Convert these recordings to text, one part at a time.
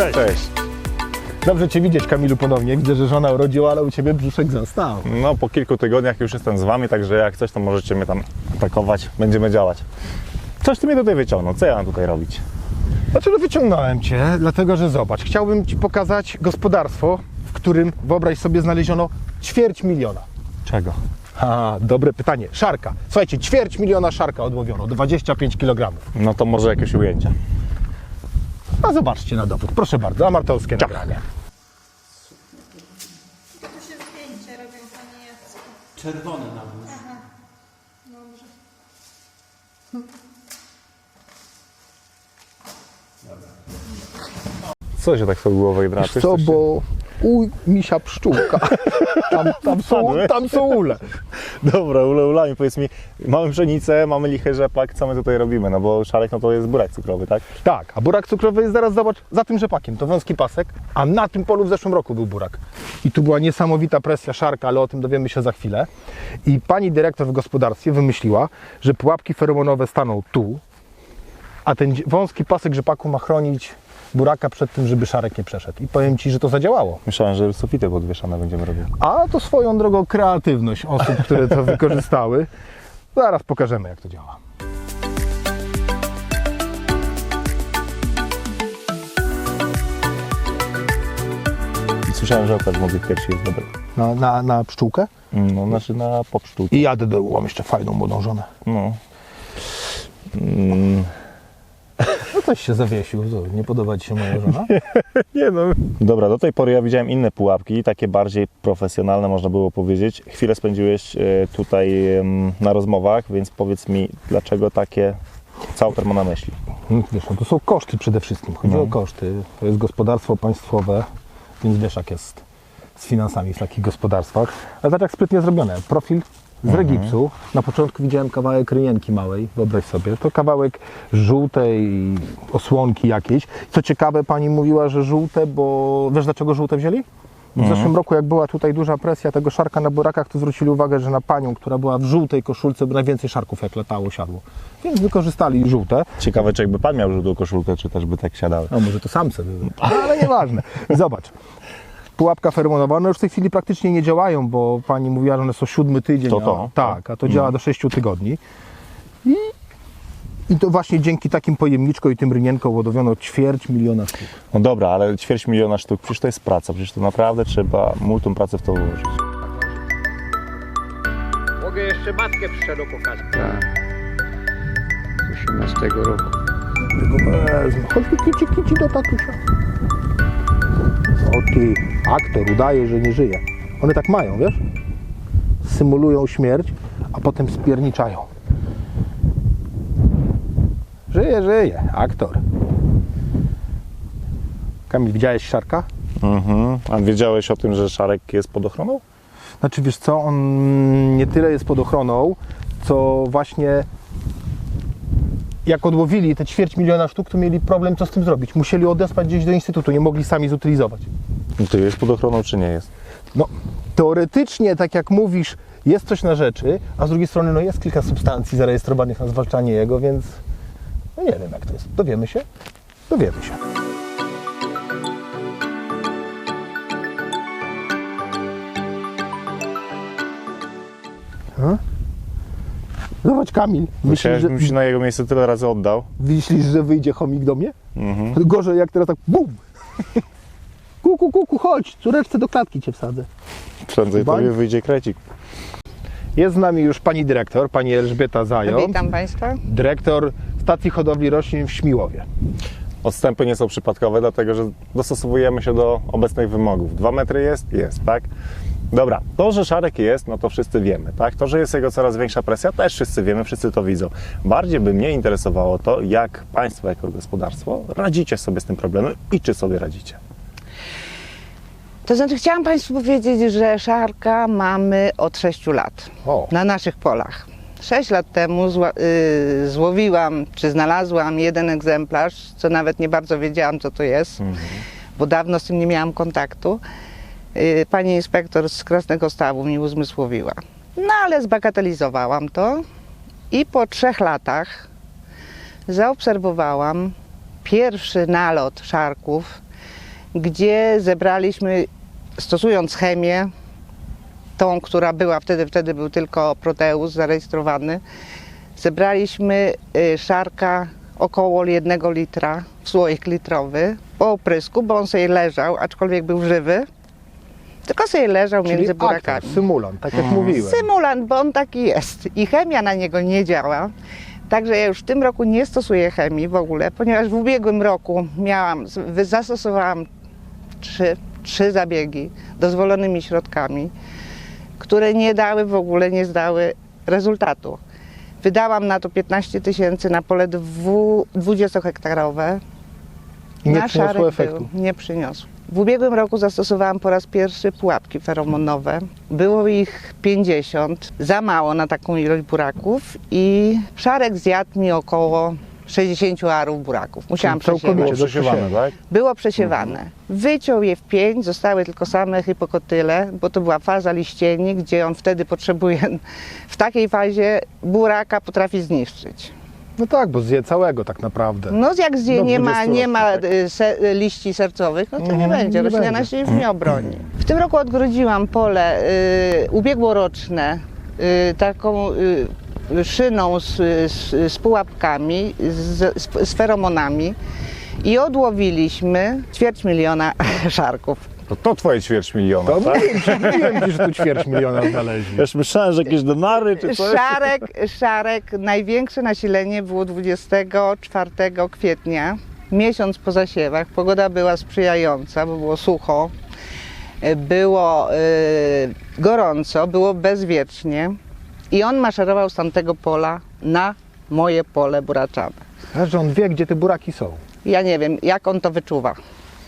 Cześć. Cześć. Dobrze Cię widzieć, Kamilu, ponownie. Widzę, że żona urodziła, ale u Ciebie brzuszek został. No po kilku tygodniach już jestem z Wami, także jak coś, to możecie mnie tam atakować. Będziemy działać. Coś Ty mnie tutaj wyciągnął. Co ja mam tutaj robić? Dlaczego wyciągnąłem Cię? Dlatego, że zobacz, chciałbym Ci pokazać gospodarstwo, w którym, wyobraź sobie, znaleziono ćwierć miliona. Czego? A, dobre pytanie. Szarka. Słuchajcie, ćwierć miliona szarka odłowiono, 25 kg. No to może jakieś ujęcia. A zobaczcie na dowód. Proszę bardzo, amatorskie nagranie. Tu się zdjęcia robią, panie Jacku. Czerwony na. Dobrze. Co się tak głowej drapiesz? Wiesz co, bo u misia pszczółka. Tam, tam, są, tam są ule. Dobra, ule ulami, powiedz mi, mamy pszenicę, mamy lichy rzepak, co my tutaj robimy? No bo szarek no to jest burak cukrowy, tak? Tak, a burak cukrowy jest zaraz, zobacz, za tym rzepakiem. To wąski pasek, a na tym polu w zeszłym roku był burak. I tu była niesamowita presja szarka, ale o tym dowiemy się za chwilę. I pani dyrektor w gospodarstwie wymyśliła, że pułapki feromonowe staną tu, a ten wąski pasek rzepaku ma chronić buraka przed tym, żeby szarek nie przeszedł. I powiem Ci, że to zadziałało. Myślałem, że sufity podwieszane będziemy robić. A to swoją drogą kreatywność osób, które to wykorzystały. Zaraz pokażemy, jak to działa. Słyszałem, że okaz młodych piersi jest dobry. Na, na, na pszczółkę. No, znaczy na popszczół. I jadę do mam jeszcze fajną młodą żonę. No. Mm, No coś się zawiesił. Co, Nie podoba Ci się moja żona? Nie no. Dobra, do tej pory ja widziałem inne pułapki, takie bardziej profesjonalne można było powiedzieć. Chwilę spędziłeś e, tutaj na rozmowach, więc powiedz mi, dlaczego takie, co autor ma na myśli? No, Wiesz, no to są koszty przede wszystkim. Chodzi No. o koszty. To jest gospodarstwo państwowe, więc wiesz jak jest z finansami w takich gospodarstwach. Ale tak jak sprytnie zrobione. Profil z regipsu. Na początku widziałem kawałek rynienki małej, wyobraź sobie. To kawałek żółtej osłonki jakiejś. Co ciekawe, pani mówiła, że żółte, bo wiesz dlaczego żółte wzięli? W zeszłym roku, jak była tutaj duża presja tego szarka na burakach, to zwrócili uwagę, że na panią, która była w żółtej koszulce, by najwięcej szarków jak latało, siadło. Więc wykorzystali żółte. Ciekawe, czy jakby pan miał żółtą koszulkę, czy też by tak siadały. No może to samce były. Ale nieważne. Zobacz. Pułapka feromonowa, one już w tej chwili praktycznie nie działają, bo pani mówiła, że one są siódmy tydzień. To to? A, tak, a to działa do sześciu tygodni. I, I to właśnie dzięki takim pojemniczkom i tym rynienkom łodowiono ćwierć miliona sztuk. No dobra, ale ćwierć miliona sztuk, przecież to jest praca, przecież to naprawdę trzeba multum pracy w to włożyć. Mogę jeszcze matkę przyszedł pokazać. Tak. Z 18 roku. Wezmę. Choćby kici, kici do tatusia. Ty, aktor udaje, że nie żyje. One tak mają, wiesz? Symulują śmierć, a potem spierniczają. Żyje, żyje. Aktor. Kamil, widziałeś Szarka? Mhm. A wiedziałeś o tym, że szarek jest pod ochroną? Znaczy, wiesz co, on nie tyle jest pod ochroną, co właśnie jak odłowili te ćwierć miliona sztuk, to mieli problem, co z tym zrobić. Musieli odesłać gdzieś do instytutu, nie mogli sami zutylizować. No to jest pod ochroną, czy nie jest? No, teoretycznie, tak jak mówisz, jest coś na rzeczy, a z drugiej strony no, jest kilka substancji zarejestrowanych na zwalczanie jego, więc no nie wiem jak to jest. Dowiemy się? Dowiemy się. A? Zobacz Kamil, myślisz że, bym się na jego miejsce tyle razy oddał. myślisz, że wyjdzie chomik do mnie? Mhm. Gorzej jak teraz tak bum! Kuku, kuku, chodź, córeczce do klatki cię wsadzę. Prędzej Bań. tobie wyjdzie krecik. Jest z nami już pani dyrektor, pani Elżbieta Zając, Witam Państwa. dyrektor stacji hodowli roślin w Śmiłowie. Odstępy nie są przypadkowe, dlatego że dostosowujemy się do obecnych wymogów. Dwa metry jest? Jest, tak? Dobra, to, że szarek jest, no to wszyscy wiemy, tak? To, że jest jego coraz większa presja, też wszyscy wiemy, wszyscy to widzą. Bardziej by mnie interesowało to, jak Państwo jako gospodarstwo radzicie sobie z tym problemem i czy sobie radzicie. To znaczy chciałam Państwu powiedzieć, że szarka mamy od 6 lat O, na naszych polach. 6 lat temu y, złowiłam, czy znalazłam jeden egzemplarz, co nawet nie bardzo wiedziałam, co to jest, bo dawno z tym nie miałam kontaktu. Y, pani inspektor z Krasnego Stawu mi uzmysłowiła. No ale zbagatelizowałam to i po trzech latach zaobserwowałam pierwszy nalot szarków gdzie zebraliśmy, stosując chemię, tą, która była wtedy, wtedy był tylko Proteus zarejestrowany, zebraliśmy y, szarka około jednego litra w słoik litrowy po oprysku, bo on sobie leżał, aczkolwiek był żywy, tylko sobie leżał Czyli między aktor, burakami. symulant, tak jak mówiłem. Symulant, bo on taki jest i chemia na niego nie działa. Także ja już w tym roku nie stosuję chemii w ogóle, ponieważ w ubiegłym roku miałam, zastosowałam trzy, trzy zabiegi dozwolonymi środkami, które nie dały w ogóle, nie zdały rezultatu. Wydałam na to 15 tysięcy na pole dwu- 20-hektarowe. I nie Na przyniosło szarek efektu. Nie przyniosło. W ubiegłym roku zastosowałam po raz pierwszy pułapki feromonowe. Było ich 50, za mało na taką ilość buraków i szarek zjadł mi około 60 arów buraków. Musiałam przesiewać. Było przesiewane, tak? Było przesiewane. Wyciął je w pięć, zostały tylko same hipokotyle, bo to była faza liścieni, gdzie on wtedy potrzebuje, w takiej fazie buraka potrafi zniszczyć. No tak, bo zje całego tak naprawdę. No jak zje, Do nie ma, 20 nie ma tak? y, se, y, liści sercowych, no to nie Mhm, będzie. nie Roślina będzie. się już nie obroni. W tym roku odgrodziłam pole y, ubiegłoroczne y, taką y, szyną z, z, z pułapkami, z, z, z feromonami i odłowiliśmy ćwierć miliona szarków. To, to twoje ćwierć miliona, To tak? mówiłem, mówiłem ci, że tu ćwierć miliona znaleźli. Ja już myślałem, że jakieś denary czy coś. Szarek, szarek, największe nasilenie było 24 kwietnia, miesiąc po zasiewach. Pogoda była sprzyjająca, bo było sucho, było e, gorąco, było bezwiecznie i on maszerował z tamtego pola na moje pole buraczane. A że on wie, gdzie te buraki są. Ja nie wiem, jak on to wyczuwa.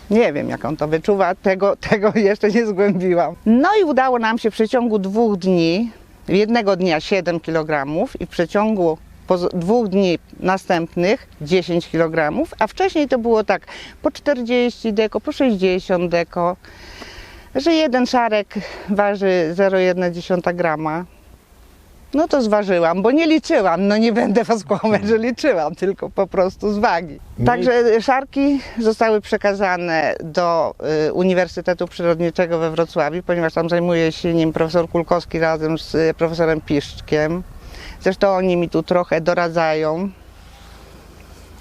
Nie wiem, jak on to wyczuwa, tego, tego jeszcze nie zgłębiłam. No i udało nam się w przeciągu dwóch dni, jednego dnia 7 kg i w przeciągu poz- dwóch dni następnych 10 kg, a wcześniej to było tak po 40 deko, po 60 deko, że jeden szarek waży 0,1 grama. No to zważyłam, bo nie liczyłam. No nie będę was kłamać, że liczyłam, tylko po prostu z wagi. No Także szarki zostały przekazane do y, Uniwersytetu Przyrodniczego we Wrocławiu, ponieważ tam zajmuje się nim profesor Kulkowski razem z y, profesorem Piszczkiem. Zresztą oni mi tu trochę doradzają.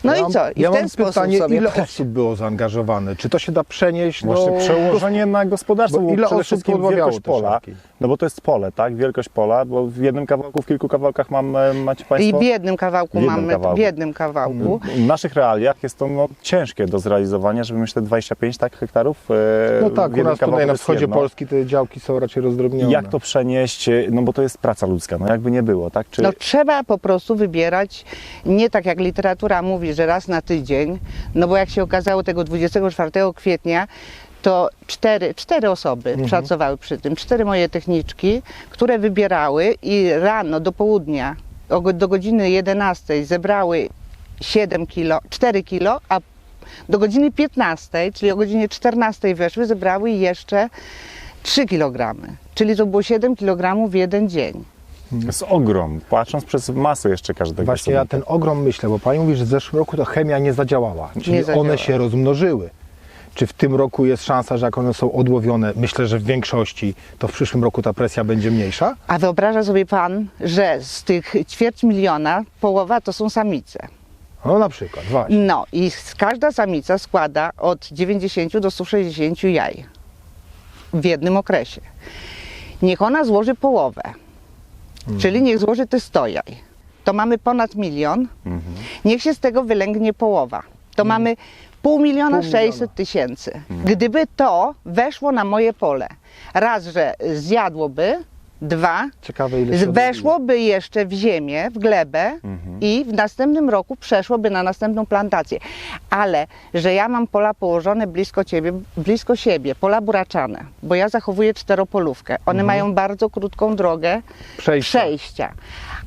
No ja i mam- co? I ja w ten mam sposób pytanie, sobie ile osób było zaangażowane? Czy to się da przenieść Właśnie do... przełożenie na gospodarstwo, Bo bo ile przede osób wszystkim wielkość pola. No bo to jest pole, tak? Wielkość pola, bo w jednym kawałku, w kilku kawałkach mam, e, macie I Państwo. w jednym kawałku W jednym mamy, kawałku. w jednym kawałku. W naszych realiach jest to no, ciężkie do zrealizowania, żeby myślę 25 tak, hektarów. e, No w tak, u nas tutaj na wschodzie jedno. Polski te działki są raczej rozdrobnione. Jak to przenieść? e, No bo to jest praca ludzka, no jakby nie było, tak? Czy... No trzeba po prostu wybierać, nie tak jak literatura mówi, że raz na tydzień, no bo jak się okazało tego 24 kwietnia, to cztery, cztery osoby pracowały przy tym, cztery moje techniczki, które wybierały i rano do południa, do godziny 11 zebrały 7 kilo, 4 kilo, a do godziny 15, czyli o godzinie 14 weszły, zebrały jeszcze 3 kg. Czyli to było 7 kg w jeden dzień. To jest ogrom, patrząc przez masę jeszcze każdego. Właśnie ja ten ogrom myślę, bo Pani mówi, że w zeszłym roku to chemia nie zadziałała. Czyli zadziałała. one się rozmnożyły. Czy w tym roku jest szansa, że jak one są odłowione, myślę, że w większości, to w przyszłym roku ta presja będzie mniejsza? A wyobraża sobie pan, że z tych ćwierć miliona połowa to są samice. No na przykład, właśnie. No i każda samica składa od 90 do 160 jaj w jednym okresie. Niech ona złoży połowę, czyli niech złoży te 100 jaj. To mamy ponad milion. Niech się z tego wylęgnie połowa. To mamy pół miliona Pół. 600 tysięcy. Gdyby to weszło na moje pole, raz, że zjadłoby, dwa, Ciekawe weszłoby jeszcze w ziemię, w glebę i w następnym roku przeszłoby na następną plantację. Ale, że ja mam pola położone blisko ciebie, blisko siebie, pola buraczane, bo ja zachowuję czteropolówkę. One mają bardzo krótką drogę Przejścia. przejścia.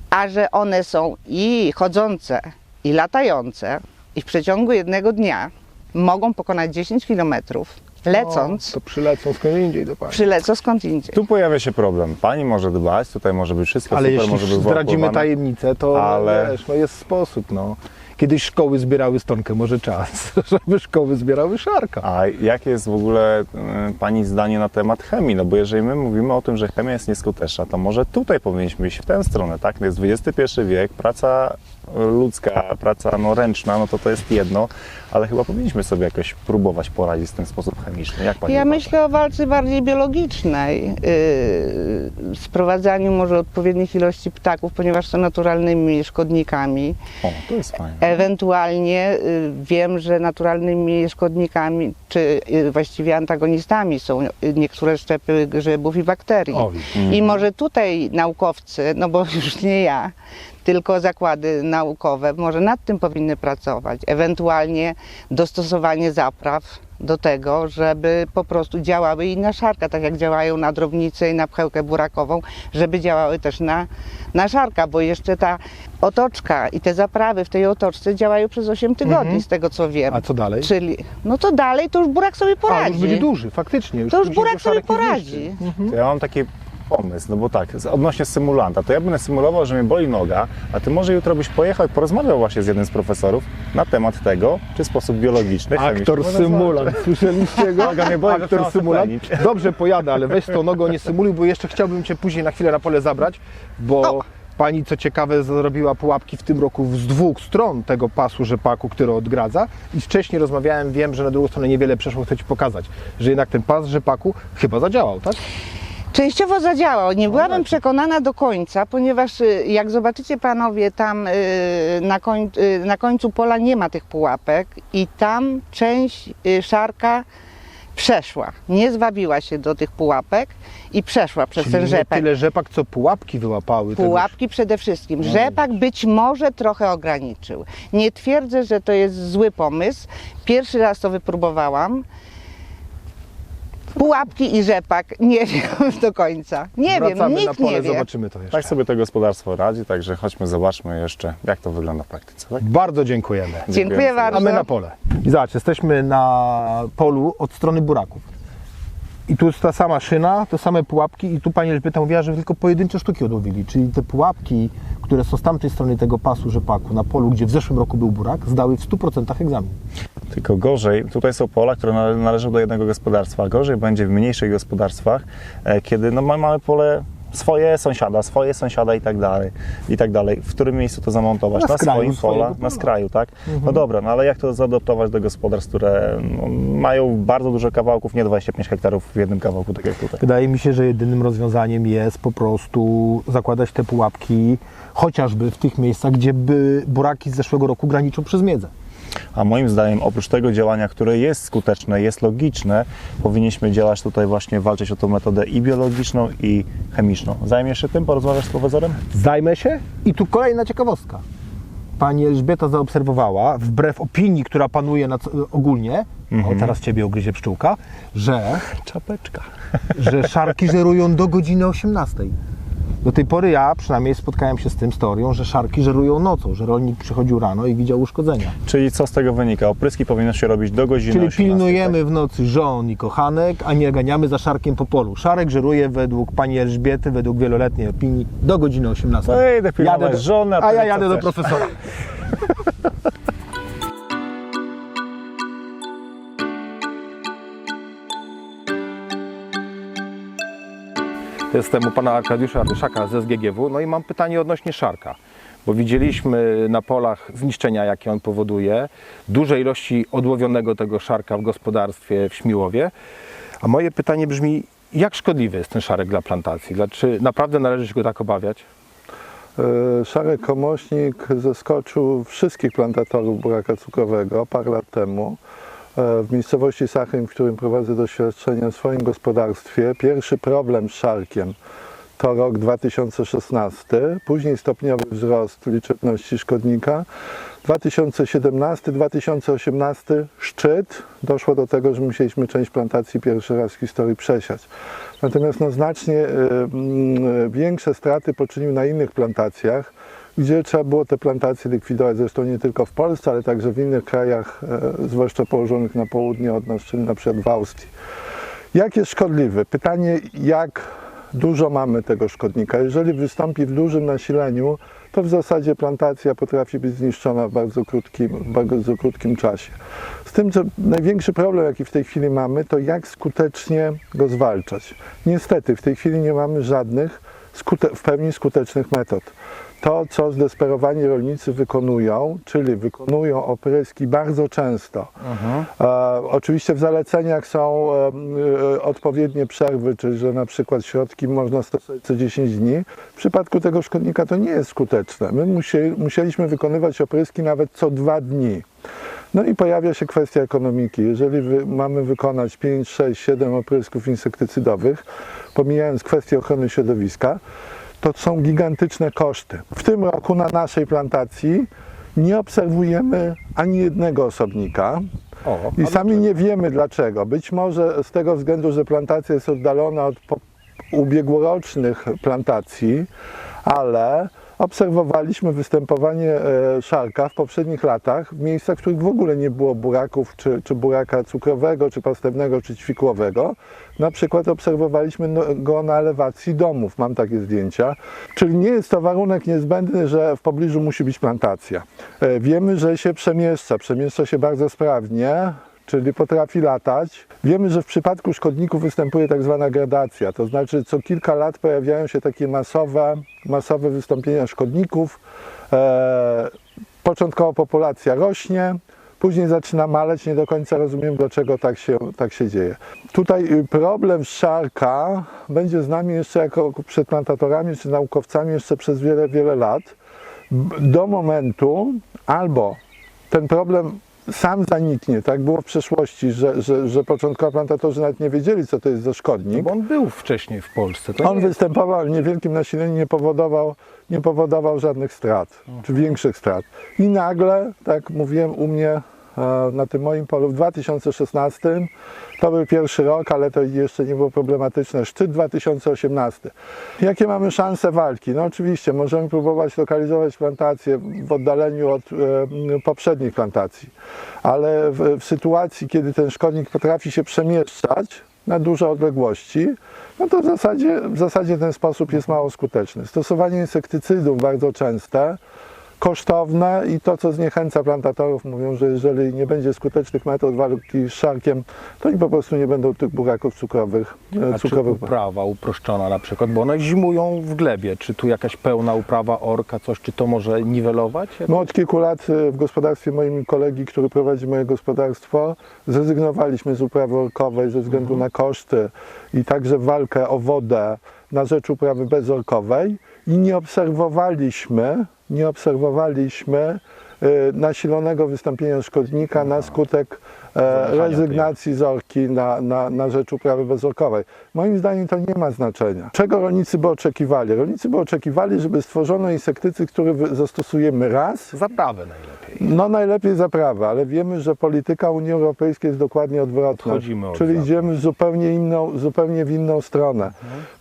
A że one są i chodzące, i latające, i w przeciągu jednego dnia mogą pokonać 10 kilometrów, lecąc, O, to przylecą skąd indziej do Pani. przylecą skąd indziej. Tu pojawia się problem. Pani może dbać, tutaj może być wszystko Ale super, jeśli może być zdradzimy tajemnicę, to Ale- wiesz, no jest sposób, no. Kiedyś szkoły zbierały stonkę, może czas, żeby szkoły zbierały szarka. A jakie jest w ogóle e, Pani zdanie na temat chemii? No bo jeżeli my mówimy o tym, że chemia jest nieskuteczna, to może tutaj powinniśmy iść w tę stronę, tak? To jest XXI wiek, praca ludzka, praca no, ręczna, no to to jest jedno, ale chyba powinniśmy sobie jakoś próbować poradzić z tym w sposób chemiczny. Jak Pani Ja uważa? myślę o walce bardziej biologicznej, yy, sprowadzaniu może odpowiednich ilości ptaków, ponieważ są naturalnymi szkodnikami. O, to jest fajne. Ewentualnie y, wiem, że naturalnymi szkodnikami, czy y, właściwie antagonistami są niektóre szczepy grzybów i bakterii. O. I może tutaj naukowcy, no bo już nie ja, tylko zakłady naukowe, może nad tym powinny pracować. Ewentualnie dostosowanie zapraw do tego, żeby po prostu działały i na szarka, tak jak działają na drobnicę i na pchełkę burakową, żeby działały też na, na szarka, bo jeszcze ta otoczka i te zaprawy w tej otoczce działają przez 8 tygodni, z tego co wiem. A co dalej? Czyli, no to dalej to już burak sobie A, poradzi. już będzie duży, faktycznie. Już to już burak sobie poradzi. To ja mam taki pomysł, no bo tak, odnośnie symulanta, to ja będę symulował, że mnie boli noga, a ty może jutro byś pojechał i porozmawiał właśnie z jednym z profesorów na temat tego, czy sposób biologiczny, Aktor symulant, słyszeliście go? Noga mnie boli, Aktor zaczęła symulant. Dobrze, pojadę, ale weź tą nogą nie symuluj, bo jeszcze chciałbym Cię później na chwilę na pole zabrać, bo Pani, co ciekawe, zrobiła pułapki w tym roku z dwóch stron tego pasu rzepaku, który odgradza i wcześniej rozmawiałem, wiem, że na drugą stronę niewiele przeszło, chcę Ci pokazać, że jednak ten pas rzepaku chyba zadziałał, tak? Częściowo zadziałał. Nie byłabym przekonana do końca, ponieważ y, jak zobaczycie panowie, tam y, na, koń, y, na końcu pola nie ma tych pułapek i tam część szarka przeszła. Nie zwabiła się do tych pułapek i przeszła przez Czyli ten nie rzepak. tyle rzepak, co pułapki wyłapały. Pułapki przede wszystkim. Rzepak być może trochę ograniczył. Nie twierdzę, że to jest zły pomysł. Pierwszy raz to wypróbowałam. Pułapki i rzepak nie wiem do końca. Nie Wracamy wiem, na nikt pole, nie wie. zobaczymy to jeszcze. Tak sobie to gospodarstwo radzi, także chodźmy, zobaczmy jeszcze, jak to wygląda w praktyce. Tak? Bardzo dziękujemy. Dziękuję bardzo. A my na pole. I zobacz, jesteśmy na polu od strony buraków. I tu jest ta sama szyna, te same pułapki i tu pani Elżbieta mówiła, że tylko pojedyncze sztuki odłowili, czyli te pułapki, które są z tamtej strony tego pasu rzepaku na polu, gdzie w zeszłym roku był burak, zdały w 100% egzamin. Tylko gorzej, tutaj są pola, które nale- należą do jednego gospodarstwa, gorzej będzie w mniejszych gospodarstwach, e, kiedy no, ma- mamy pole swoje sąsiada, swoje sąsiada i tak dalej, i tak dalej. W którym miejscu to zamontować? Na Na, skraju swoim pola, na skraju, tak? No dobra, no ale jak to zaadoptować do gospodarstw, które no, mają bardzo dużo kawałków, nie 25 hektarów w jednym kawałku, tak jak tutaj. Wydaje mi się, że jedynym rozwiązaniem jest po prostu zakładać te pułapki chociażby w tych miejscach, gdzie by buraki z zeszłego roku graniczą przez miedzę. A moim zdaniem, oprócz tego działania, które jest skuteczne, jest logiczne, powinniśmy działać tutaj właśnie, walczyć o tą metodę i biologiczną, i chemiczną. Zajmiesz się tym, porozmawiasz z profesorem? Zajmę się i tu kolejna ciekawostka. Pani Elżbieta zaobserwowała, wbrew opinii, która panuje nad, ogólnie, o teraz Ciebie ugryzie pszczółka, że, Czapeczka. że szarki żerują do godziny 18. Do tej pory ja przynajmniej spotkałem się z tym, z teorią, że szarki żerują nocą, że rolnik przychodził rano i widział uszkodzenia. Czyli co z tego wynika? Opryski powinno się robić do godziny Czyli 18, pilnujemy w nocy żon i kochanek, a nie ganiamy za szarkiem po polu. Szarek żeruje według pani Elżbiety, według wieloletniej opinii, do godziny 18. No idę pilnować Jadę do- żony, a a ja jadę do chcesz? profesora. Jestem u pana Arkadiusza Artyszaka z SGGW. No i mam pytanie odnośnie szarka. Bo widzieliśmy na polach zniszczenia, jakie on powoduje, duże ilości odłowionego tego szarka w gospodarstwie w Śmiłowie. A moje pytanie brzmi, jak szkodliwy jest ten szarek dla plantacji? Czy naprawdę należy się go tak obawiać? E, Szary komośnik zaskoczył wszystkich plantatorów buraka cukrowego parę lat temu. E, W miejscowości Sachyn, w którym prowadzę doświadczenia w swoim gospodarstwie, pierwszy problem z szarkiem to rok 2016, później stopniowy wzrost liczebności szkodnika. 2017-2018 szczyt. Doszło do tego, że musieliśmy część plantacji pierwszy raz w historii przesiać. Natomiast no, znacznie e, mm, większe straty poczynił na innych plantacjach, gdzie trzeba było te plantacje likwidować. Zresztą nie tylko w Polsce, ale także w innych krajach, e, zwłaszcza położonych na południe od nas, czyli na przykład w Austrii. Jak jest szkodliwy? Pytanie, jak dużo mamy tego szkodnika. Jeżeli wystąpi w dużym nasileniu, to w zasadzie plantacja potrafi być zniszczona w bardzo krótkim, w bardzo krótkim czasie. Z tym, że największy problem, jaki w tej chwili mamy, to jak skutecznie go zwalczać. Niestety, w tej chwili nie mamy żadnych w pełni skutecznych metod. To, co zdesperowani rolnicy wykonują, czyli wykonują opryski bardzo często. E, oczywiście w zaleceniach są e, e, odpowiednie przerwy, czyli że na przykład środki można stosować co 10 dni. W przypadku tego szkodnika to nie jest skuteczne. My musieli, musieliśmy wykonywać opryski nawet co dwa dni. No i pojawia się kwestia ekonomiki. Jeżeli wy, mamy wykonać 5, 6, 7 oprysków insektycydowych, pomijając kwestię ochrony środowiska, to są gigantyczne koszty. W tym roku na naszej plantacji nie obserwujemy ani jednego osobnika. O, I sami nie wiemy dlaczego. Być może z tego względu, że plantacja jest oddalona od ubiegłorocznych plantacji, ale obserwowaliśmy występowanie e, szarka w poprzednich latach w miejscach, w których w ogóle nie było buraków, czy, czy buraka cukrowego, czy pastewnego, czy ćwikłowego. Na przykład obserwowaliśmy no- go na elewacji domów, mam takie zdjęcia. Czyli nie jest to warunek niezbędny, że w pobliżu musi być plantacja. E, Wiemy, że się przemieszcza, przemieszcza się bardzo sprawnie, czyli potrafi latać. Wiemy, że w przypadku szkodników występuje tak zwana gradacja, to znaczy co kilka lat pojawiają się takie masowe, masowe wystąpienia szkodników. E, początkowo populacja rośnie, później zaczyna maleć, nie do końca rozumiem dlaczego tak się, tak się dzieje. Tutaj y, problem szarka będzie z nami jeszcze jako przedplantatorami czy naukowcami jeszcze przez wiele, wiele lat do momentu albo ten problem sam zaniknie, tak było w przeszłości, że, że, że początkowo plantatorzy nawet nie wiedzieli, co to jest za szkodnik. Bo on był wcześniej w Polsce. To On nie- występował w niewielkim nasileniu, nie powodował, nie powodował żadnych strat, czy większych strat. I nagle, tak mówiłem u mnie na tym moim polu w 2016, to był pierwszy rok, ale to jeszcze nie było problematyczne, szczyt 2018. Jakie mamy szanse walki? No oczywiście, możemy próbować lokalizować plantacje w oddaleniu od e, poprzednich plantacji, ale w, w sytuacji, kiedy ten szkodnik potrafi się przemieszczać, na duże odległości, no to w zasadzie, w zasadzie ten sposób jest mało skuteczny. Stosowanie insektycydów bardzo częste, kosztowne i to, co zniechęca plantatorów, mówią, że jeżeli nie będzie skutecznych metod walki z szarkiem, to oni po prostu nie będą tych buraków cukrowych. e, A czy cukrowych. uprawa uproszczona na przykład, bo one zimują w glebie. Czy tu jakaś pełna uprawa orka, coś, czy to może niwelować? My od kilku lat e, w gospodarstwie moim kolegi, który prowadzi moje gospodarstwo, zrezygnowaliśmy z uprawy orkowej ze względu na koszty i także walkę o wodę na rzecz uprawy bezorkowej i nie obserwowaliśmy, nie obserwowaliśmy e, nasilonego wystąpienia szkodnika na skutek e, Zaniechania rezygnacji z orki na, na, na rzecz uprawy bezorkowej. Moim zdaniem to nie ma znaczenia. Czego rolnicy by oczekiwali? Rolnicy by oczekiwali, żeby stworzono insektycyd, który zastosujemy raz, Zaprawę najlepiej. no najlepiej zaprawę, ale wiemy, że polityka Unii Europejskiej jest dokładnie odwrotna. Odchodzimy od czyli zapraw. idziemy zupełnie, inną, zupełnie w inną stronę.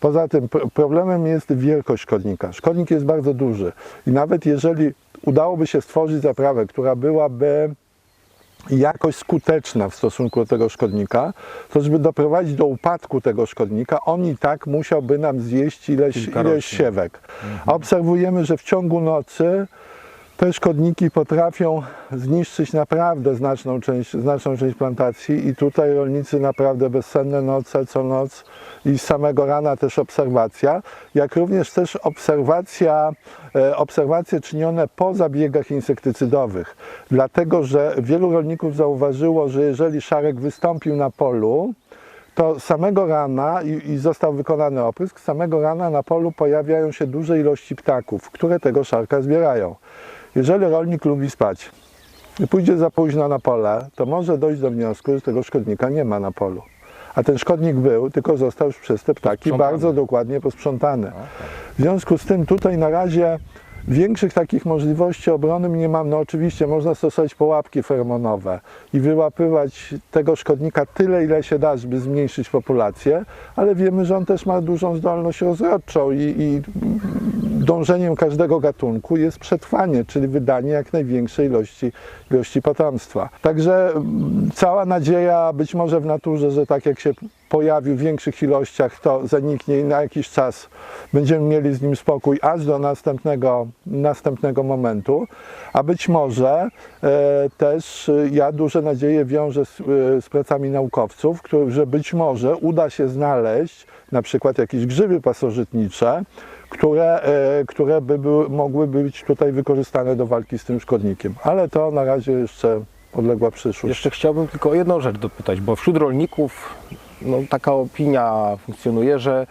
Poza tym pr- problemem jest wielkość szkodnika. Szkodnik jest bardzo duży i nawet jeżeli udałoby się stworzyć zaprawę, która byłaby jakoś skuteczna w stosunku do tego szkodnika, to żeby doprowadzić do upadku tego szkodnika, on i tak musiałby nam zjeść ileś, ileś siewek. A obserwujemy, że w ciągu nocy te szkodniki potrafią zniszczyć naprawdę znaczną część, znaczną część plantacji i tutaj rolnicy naprawdę bezsenne noce co noc i samego rana też obserwacja, jak również też obserwacja, e, obserwacje czynione po zabiegach insektycydowych. Dlatego, że wielu rolników zauważyło, że jeżeli szarek wystąpił na polu, to samego rana i, i został wykonany oprysk, samego rana na polu pojawiają się duże ilości ptaków, które tego szarka zbierają. Jeżeli rolnik lubi spać i pójdzie za późno na pole, to może dojść do wniosku, że tego szkodnika nie ma na polu. A ten szkodnik był, tylko został już przez te ptaki bardzo dokładnie posprzątany. W związku z tym tutaj na razie większych takich możliwości obrony nie mam. No oczywiście można stosować połapki feromonowe i wyłapywać tego szkodnika tyle, ile się da, żeby zmniejszyć populację, ale wiemy, że on też ma dużą zdolność rozrodczą i, i dążeniem każdego gatunku jest przetrwanie, czyli wydanie jak największej ilości, ilości potomstwa. Także mm, cała nadzieja być może w naturze, że tak jak się pojawił w większych ilościach, to zaniknie i na jakiś czas będziemy mieli z nim spokój aż do następnego, następnego momentu. A być może e, też e, ja duże nadzieje wiążę z, e, z pracami naukowców, że być może uda się znaleźć na przykład jakieś grzyby pasożytnicze, które, e, które by były, mogły być tutaj wykorzystane do walki z tym szkodnikiem. Ale to na razie jeszcze odległa przyszłość. Jeszcze chciałbym tylko o jedną rzecz dopytać, bo wśród rolników no, taka opinia funkcjonuje, że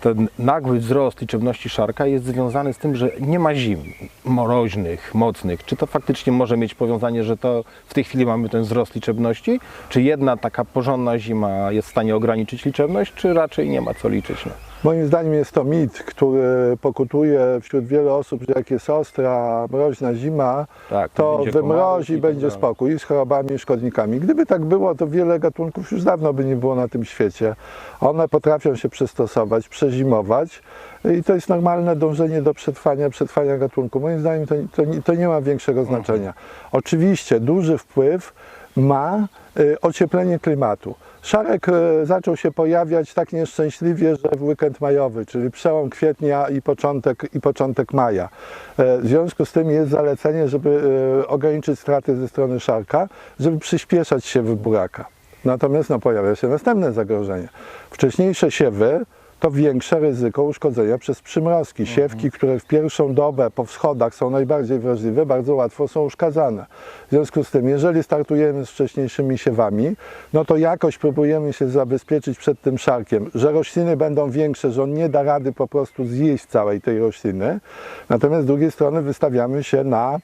ten nagły wzrost liczebności szarka jest związany z tym, że nie ma zim moroźnych, mocnych. Czy to faktycznie może mieć powiązanie, że to w tej chwili mamy ten wzrost liczebności? Czy jedna taka porządna zima jest w stanie ograniczyć liczebność, czy raczej nie ma co liczyć? No? Moim zdaniem jest to mit, który pokutuje wśród wielu osób, że jak jest ostra, mroźna zima, Tak, to wymrozi i będzie spokój i z chorobami i szkodnikami. Gdyby tak było, to wiele gatunków już dawno by nie było na tym świecie. One potrafią się przystosować, przezimować i to jest normalne dążenie do przetrwania, przetrwania gatunku. Moim zdaniem to, to, nie- to nie ma większego znaczenia. Oczywiście duży wpływ ma y, ocieplenie klimatu. Szarek y, zaczął się pojawiać tak nieszczęśliwie, że w weekend majowy, czyli przełom kwietnia i początek, i początek maja. E, W związku z tym jest zalecenie, żeby e, ograniczyć straty ze strony szarka, żeby przyspieszać siewy buraka. Natomiast no, pojawia się następne zagrożenie. Wcześniejsze siewy to większe ryzyko uszkodzenia przez przymrozki. Siewki, które w pierwszą dobę po wschodach są najbardziej wrażliwe, bardzo łatwo są uszkadzane. W związku z tym, jeżeli startujemy z wcześniejszymi siewami, no to jakoś próbujemy się zabezpieczyć przed tym szarkiem, że rośliny będą większe, że on nie da rady po prostu zjeść całej tej rośliny. Natomiast z drugiej strony wystawiamy się na,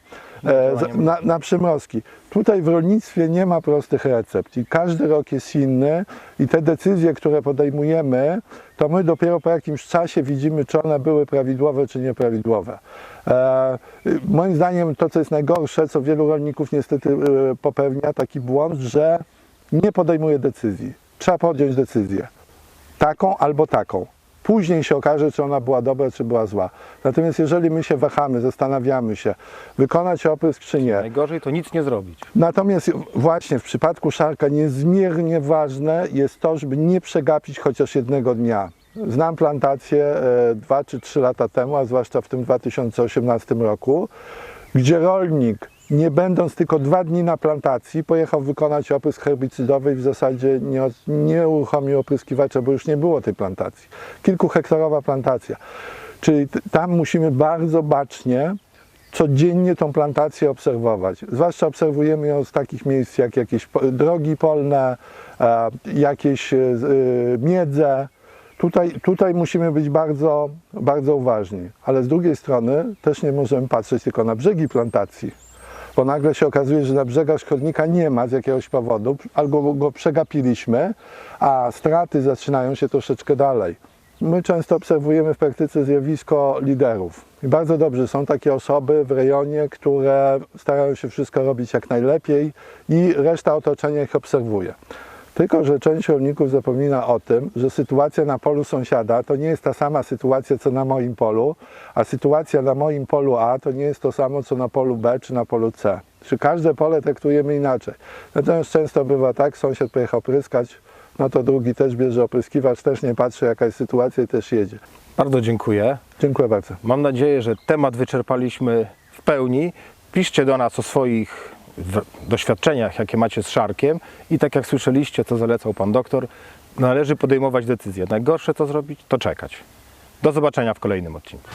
e, na, na przymrozki. Tutaj w rolnictwie nie ma prostych recept i każdy rok jest inny i te decyzje, które podejmujemy, to my dopiero po jakimś czasie widzimy, czy one były prawidłowe, czy nieprawidłowe. E, moim zdaniem to, co jest najgorsze, co wielu rolników niestety e, popełnia, taki błąd, że nie podejmuje decyzji. Trzeba podjąć decyzję. Taką albo taką. Później się okaże, czy ona była dobra, czy była zła. Natomiast jeżeli my się wahamy, zastanawiamy się, wykonać oprysk czy nie, Najgorzej to nic nie zrobić. Natomiast właśnie w przypadku szarka niezmiernie ważne jest to, żeby nie przegapić chociaż jednego dnia. Znam plantację e, dwa czy trzy lata temu, a zwłaszcza w tym 2018 roku, gdzie rolnik, nie będąc tylko dwa dni na plantacji, pojechał wykonać oprysk herbicydowy i w zasadzie nie, nie uruchomił opryskiwacza, bo już nie było tej plantacji. Kilkuhektarowa plantacja. Czyli tam musimy bardzo bacznie codziennie tą plantację obserwować. Zwłaszcza obserwujemy ją z takich miejsc jak jakieś drogi polne, e, jakieś e, e, miedze. Tutaj, tutaj musimy być bardzo, bardzo uważni, ale z drugiej strony też nie możemy patrzeć tylko na brzegi plantacji, bo nagle się okazuje, że na brzegach szkodnika nie ma z jakiegoś powodu, albo go przegapiliśmy, a straty zaczynają się troszeczkę dalej. My często obserwujemy w praktyce zjawisko liderów. I bardzo dobrze są takie osoby w rejonie, które starają się wszystko robić jak najlepiej i reszta otoczenia ich obserwuje. Tylko, że część rolników zapomina o tym, że sytuacja na polu sąsiada to nie jest ta sama sytuacja, co na moim polu, a sytuacja na moim polu A to nie jest to samo, co na polu B czy na polu C. Czy każde pole traktujemy inaczej. Natomiast często bywa tak, sąsiad pojechał pryskać, no to drugi też bierze opryskiwacz, też nie patrzy jaka jest sytuacja i też jedzie. Bardzo dziękuję. Dziękuję bardzo. Mam nadzieję, że temat wyczerpaliśmy w pełni. Piszcie do nas o swoich doświadczeniach, jakie macie z szarkiem i tak jak słyszeliście, co zalecał pan doktor, należy podejmować decyzje. Najgorsze co zrobić, to czekać. Do zobaczenia w kolejnym odcinku.